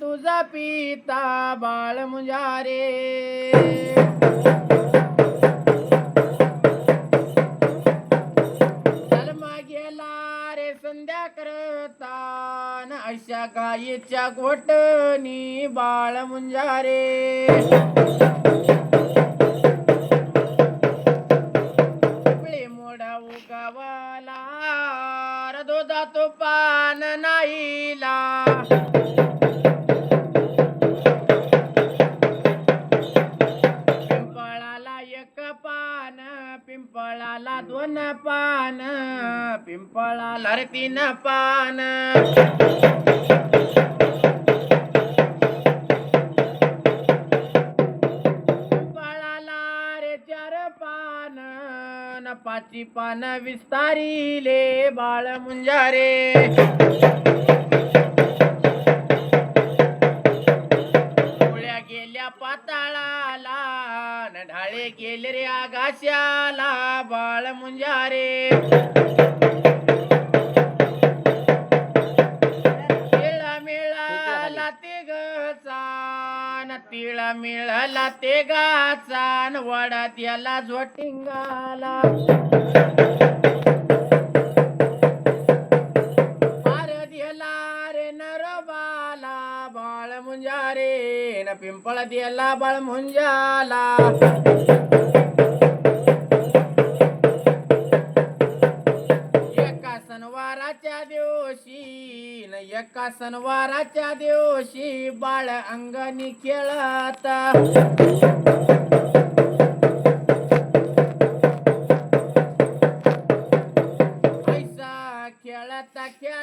तुझा पिता बाळ मुजारे. जन्मा गेला रे संध्या करतान अशा गायीच्या गोटनी बाळ मुंजारे. पिळे मोडा उगावाला दुधा तो पान नाहीला. एक पान पिंपळाला दोन पान पिंपळाला रे तीन पान. पिंपळाला रे चार पान न पाची पान विस्तारिले बाळ मुंजारे. गेले रे आकाशाला बाळ मुंजारे. तिळा मिळाला ते गचान तिळा मिळाला ते गाचान वडात याला झोटिंगाला. दिला बाळ मुंजाला. एका सणवाराच्या दिवशी न एका सणवाराच्या दिवशी बाळ अंगणी खेळत.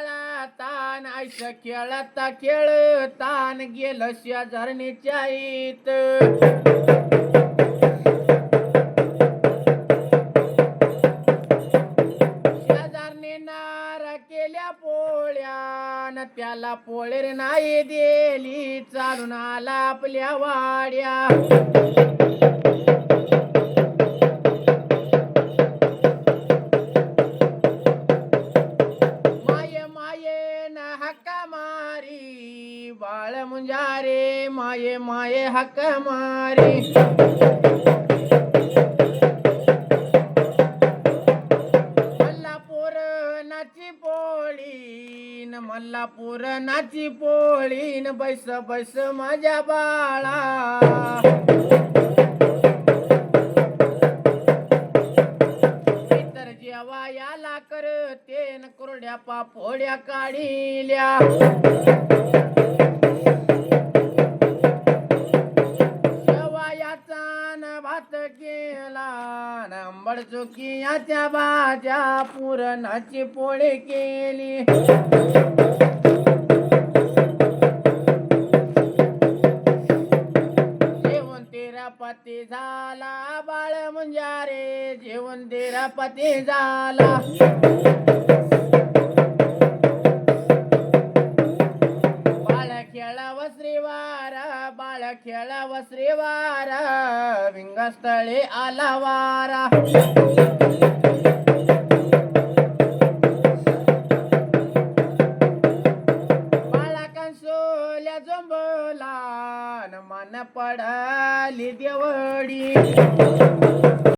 खेळतान ऐसा खेळता खेळतान गेलं शेजारणीच्या इत शेजारने नारा केल्या पोळ्यान त्याला पोळेर नाही दिली चालून आला आपल्या वाड्या. बाळ मुंजारे माये माये हक्क मारी. मल्लापूर नाची पोळी न मल्लापूर नाची पोळी न बैस बैस माझ्या बाळा. जेवा कर करते कोरड्या पापोड्या काढिल्या. चुकियाच्या न भात केला याच्या भाज्या पुरणाची पोळी केली. पती झाला बाळ मुंजारे. जेवण तेरा पती झाला. बाळ खेळाव वारा बाळ खेळाव वारा विंगस्थळे आला वारा. कंसोल्या जोंबला न मन पडाली देवडी